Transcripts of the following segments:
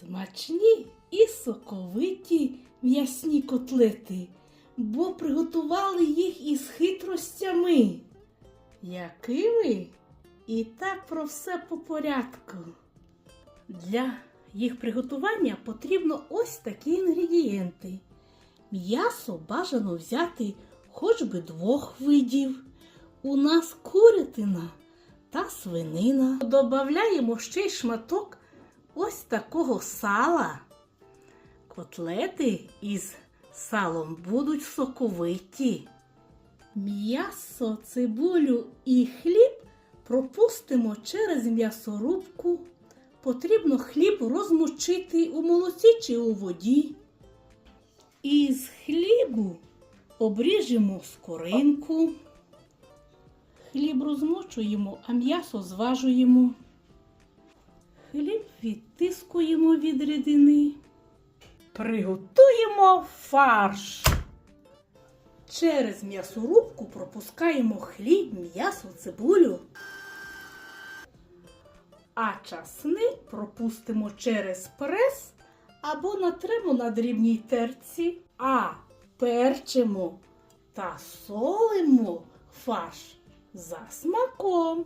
Смачні і соковиті м'ясні котлети, бо приготували їх із хитростями. Якими? І так про все по порядку. Для їх приготування потрібно ось такі інгредієнти. М'ясо бажано взяти хоч би двох видів. У нас курятина та свинина. Добавляємо ще й шматок ось такого сала. Котлети із салом будуть соковиті. М'ясо, цибулю і хліб пропустимо через м'ясорубку. Потрібно хліб розмочити у молоці чи у воді. Із хлібу обріжемо скоринку. Хліб розмочуємо, а м'ясо зважуємо. Відтискуємо від рідини. Приготуємо фарш. Через м'ясорубку пропускаємо хліб, м'ясо, цибулю. А часник пропустимо через прес або натремо на дрібній терці, а перчимо та солимо фарш за смаком.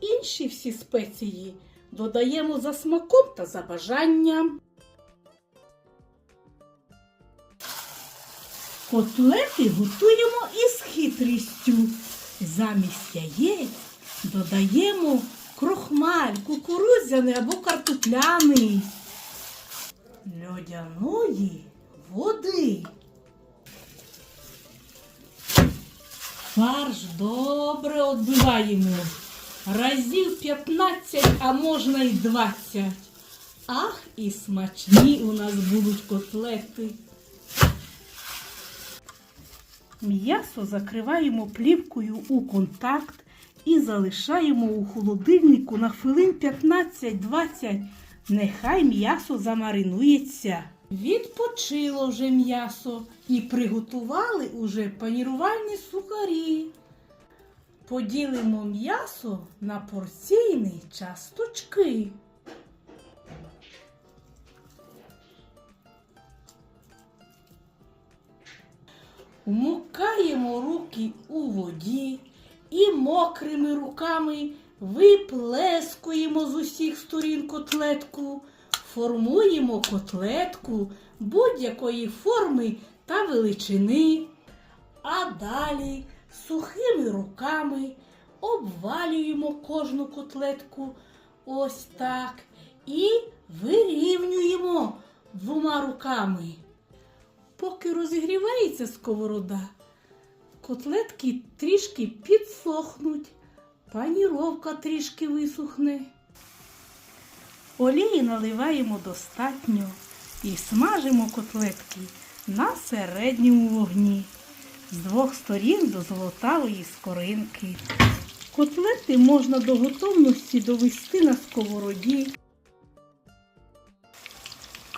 Інші всі спеції додаємо за смаком та за бажанням. Котлети готуємо із хитрістю. Замість яєць додаємо крохмаль, кукурудзяний або картопляний, льодяної води. Фарш добре отбиваємо. Разів 15, а можна й 20. Ах, і смачні у нас будуть котлети. М'ясо закриваємо плівкою у контакт і залишаємо у холодильнику на хвилин 15-20. Нехай м'ясо замаринується. Відпочило вже м'ясо і приготували уже панірувальні сухарі. Поділимо м'ясо на порційні часточки. Вмокаємо руки у воді і мокрими руками виплескуємо з усіх сторін котлетку, формуємо котлетку будь-якої форми та величини. А далі сухими руками обвалюємо кожну котлетку ось так і вирівнюємо двома руками. Поки розігрівається сковорода, котлетки трішки підсохнуть, паніровка трішки висохне. Олії наливаємо достатньо і смажимо котлетки на середньому вогні з двох сторін до золотавої скоринки. Котлети можна до готовності довести на сковороді.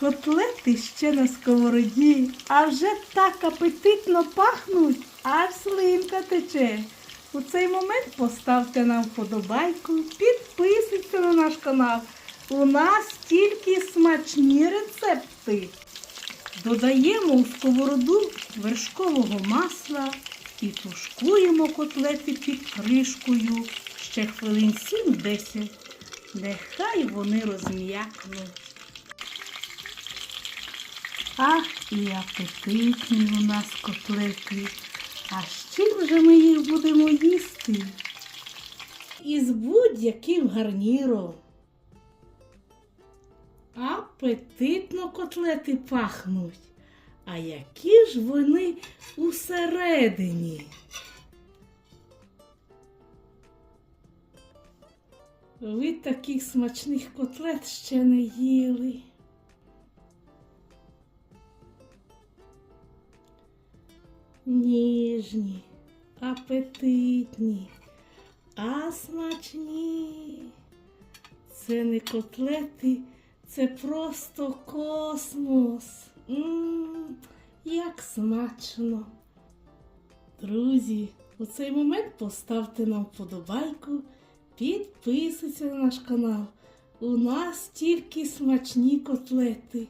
Котлети ще на сковороді, а вже так апетитно пахнуть, аж слинка тече. У цей момент поставте нам вподобайку, підписуйтесь на наш канал. У нас тільки смачні рецепти. Додаємо у сковороду вершкового масла і тушкуємо котлети під кришкою ще хвилин 7-10. Нехай вони розм'якнуть. Ах, і апетитні у нас котлети. А з чим же ми їх будемо їсти? Із будь-яким гарніром. Апетитно котлети пахнуть. А які ж вони усередині? Ви таких смачних котлет ще не їли. Ніжні, апетитні, а смачні. Це не котлети, це просто космос. М, як смачно. Друзі, у цей момент поставте нам вподобайку, підписуйтесь на наш канал, У нас тільки смачні котлети.